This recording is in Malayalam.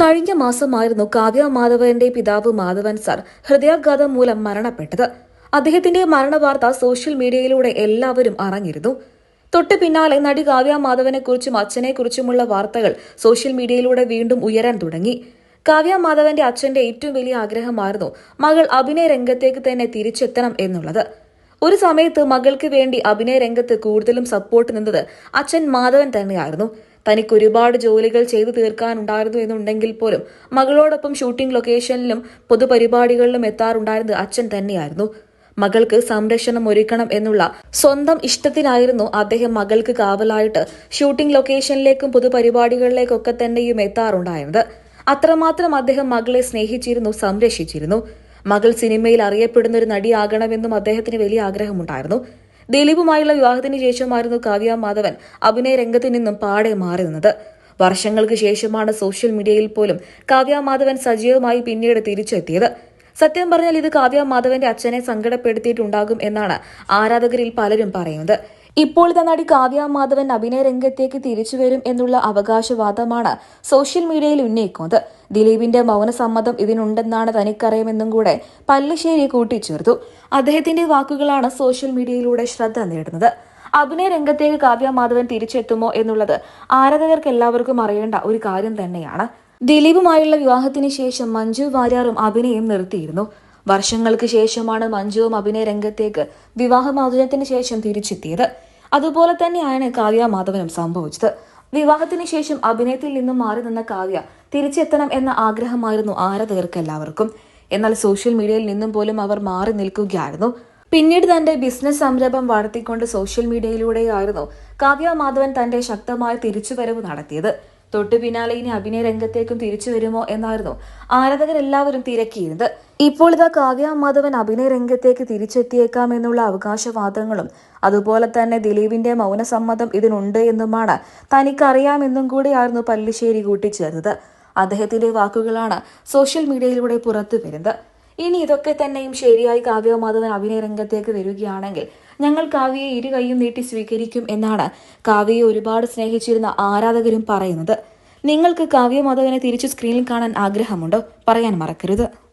കഴിഞ്ഞ മാസമായിരുന്നു കാവ്യ മാധവന്റെ പിതാവ് മാധവൻ സർ ഹൃദയാഘാതം മൂലം മരണപ്പെട്ടത്. അദ്ദേഹത്തിന്റെ മരണവാർത്ത സോഷ്യൽ മീഡിയയിലൂടെ എല്ലാവരും അറിഞ്ഞിരുന്നു. തൊട്ടു പിന്നാലെ നടി കാവ്യ മാധവനെക്കുറിച്ചും അച്ഛനെക്കുറിച്ചുമുള്ള വാർത്തകൾ സോഷ്യൽ മീഡിയയിലൂടെ വീണ്ടും ഉയരാൻ തുടങ്ങി. കാവ്യ മാധവന്റെ അച്ഛന്റെ ഏറ്റവും വലിയ ആഗ്രഹമായിരുന്നു മകൾ അഭിനയ രംഗത്തേക്ക് തന്നെ തിരിച്ചെത്തണം എന്നുള്ളത്. ഒരു സമയത്ത് മകൾക്ക് വേണ്ടി അഭിനയ രംഗത്ത് കൂടുതലും സപ്പോർട്ട് നിന്നത് അച്ഛൻ മാധവൻ തന്നെയായിരുന്നു. തനിക്ക് ഒരുപാട് ജോലികൾ ചെയ്തു തീർക്കാനുണ്ടായിരുന്നു എന്നുണ്ടെങ്കിൽ പോലും മകളോടൊപ്പം ഷൂട്ടിംഗ് ലൊക്കേഷനിലും പൊതുപരിപാടികളിലും എത്താറുണ്ടായിരുന്നത് അച്ഛൻ തന്നെയായിരുന്നു. മകൾക്ക് സംരക്ഷണം ഒരുക്കണം എന്നുള്ള സ്വന്തം ഇഷ്ടത്തിനായിരുന്നു അദ്ദേഹം മകൾക്ക് കാവലായിട്ട് ഷൂട്ടിംഗ് ലൊക്കേഷനിലേക്കും പൊതുപരിപാടികളിലേക്കൊക്കെ തന്നെയും എത്താറുണ്ടായിരുന്നത്. അത്രമാത്രം അദ്ദേഹം മകളെ സ്നേഹിച്ചിരുന്നു സംരക്ഷിച്ചിരുന്നു. മകൾ സിനിമയിൽ അറിയപ്പെടുന്ന ഒരു നടിയാകണമെന്നും അദ്ദേഹത്തിന് വലിയ ആഗ്രഹമുണ്ടായിരുന്നു. ദിലീപുമായുള്ള വിവാഹത്തിന് ശേഷമായിരുന്നു കാവ്യ മാധവൻ അഭിനയ രംഗത്ത് നിന്നും പാടെ മാറി നിന്നത്. വർഷങ്ങൾക്ക് ശേഷമാണ് സോഷ്യൽ മീഡിയയിൽ പോലും കാവ്യ മാധവൻ സജീവമായി പിന്നീട് തിരിച്ചെത്തിയത്. സത്യം പറഞ്ഞാൽ ഇത് കാവ്യ മാധവന്റെ അച്ഛനെ സങ്കടപ്പെടുത്തിയിട്ടുണ്ടാകും എന്നാണ് ആരാധകരിൽ പലരും പറയുന്നത്. ഇപ്പോൾ നടി കാവ്യ മാധവൻ അഭിനയ രംഗത്തേക്ക് തിരിച്ചു വരും എന്നുള്ള അവകാശവാദമാണ് സോഷ്യൽ മീഡിയയിൽ ഉന്നയിക്കുന്നത്. ദിലീപിന്റെ മൗനസമ്മതം ഇതിനുണ്ടെന്നാണ് തനിക്കറിയുമെന്നും കൂടെ പല്ലിശ്ശേരി കൂട്ടിച്ചേർത്തു. അദ്ദേഹത്തിന്റെ വാക്കുകളാണ് സോഷ്യൽ മീഡിയയിലൂടെ ശ്രദ്ധ നേടുന്നത്. അഭിനയ രംഗത്തേക്ക് കാവ്യ മാധവൻ തിരിച്ചെത്തുമോ എന്നുള്ളത് ആരാധകർക്ക് എല്ലാവർക്കും അറിയേണ്ട ഒരു കാര്യം തന്നെയാണ്. ദിലീപുമായുള്ള വിവാഹത്തിന് ശേഷം മഞ്ജു വാര്യാറും അഭിനയം നിർത്തിയിരുന്നു. വർഷങ്ങൾക്ക് ശേഷമാണ് മഞ്ജുവും അഭിനയ രംഗത്തേക്ക് വിവാഹമോചനത്തിന് ശേഷം തിരിച്ചെത്തിയത്. അതുപോലെ തന്നെയാണ് കാവ്യ മാധവനും സംഭവിച്ചത്. വിവാഹത്തിന് ശേഷം അഭിനയത്തിൽ നിന്നും മാറി നിന്ന കാവ്യ തിരിച്ചെത്തണം എന്ന ആഗ്രഹമായിരുന്നു ആരാധകർക്ക് എല്ലാവർക്കും. എന്നാൽ സോഷ്യൽ മീഡിയയിൽ നിന്നും പോലും അവർ മാറി നിൽക്കുകയായിരുന്നു. പിന്നീട് തന്റെ ബിസിനസ് സംരംഭം വളർത്തിക്കൊണ്ട് സോഷ്യൽ മീഡിയയിലൂടെയായിരുന്നു കാവ്യ മാധവൻ തന്റെ ശക്തമായ തിരിച്ചുവരവ് നടത്തിയത്. തൊട്ടു പിന്നാലെ ഇനി അഭിനയ രംഗത്തേക്കും തിരിച്ചു വരുമോ എന്നായിരുന്നു ആരാധകരെല്ലാവരും തിരക്കിയിരുന്നത്. ഇപ്പോൾ ഇതാ കാവ്യ മാധവൻ അഭിനയ രംഗത്തേക്ക് തിരിച്ചെത്തിയേക്കാം എന്നുള്ള അവകാശവാദങ്ങളും അതുപോലെ തന്നെ ദിലീപിന്റെ മൗനസമ്മതം ഇതിനുണ്ട് എന്നുമാണ് തനിക്കറിയാമെന്നും കൂടിയായിരുന്നു പല്ലിശ്ശേരി കൂട്ടിച്ചേർന്നത്. അദ്ദേഹത്തിന്റെ വാക്കുകളാണ് സോഷ്യൽ മീഡിയയിലൂടെ പുറത്തു വരുന്നത് ഇനി ഇതൊക്കെ തന്നെയും ശരിയായി കാവ്യ മാധവൻ അഭിനയ രംഗത്തേക്ക് വരികയാണെങ്കിൽ ഞങ്ങൾ കാവ്യയെ ഇരു കൈയും നീട്ടി സ്വീകരിക്കും എന്നാണ് കാവ്യയെ ഒരുപാട് സ്നേഹിച്ചിരുന്ന ആരാധകരും പറയുന്നത്. നിങ്ങൾക്ക് കാവ്യ മാധവനെ തിരിച്ചു സ്ക്രീനിൽ കാണാൻ ആഗ്രഹമുണ്ടോ? പറയാൻ മറക്കരുത്.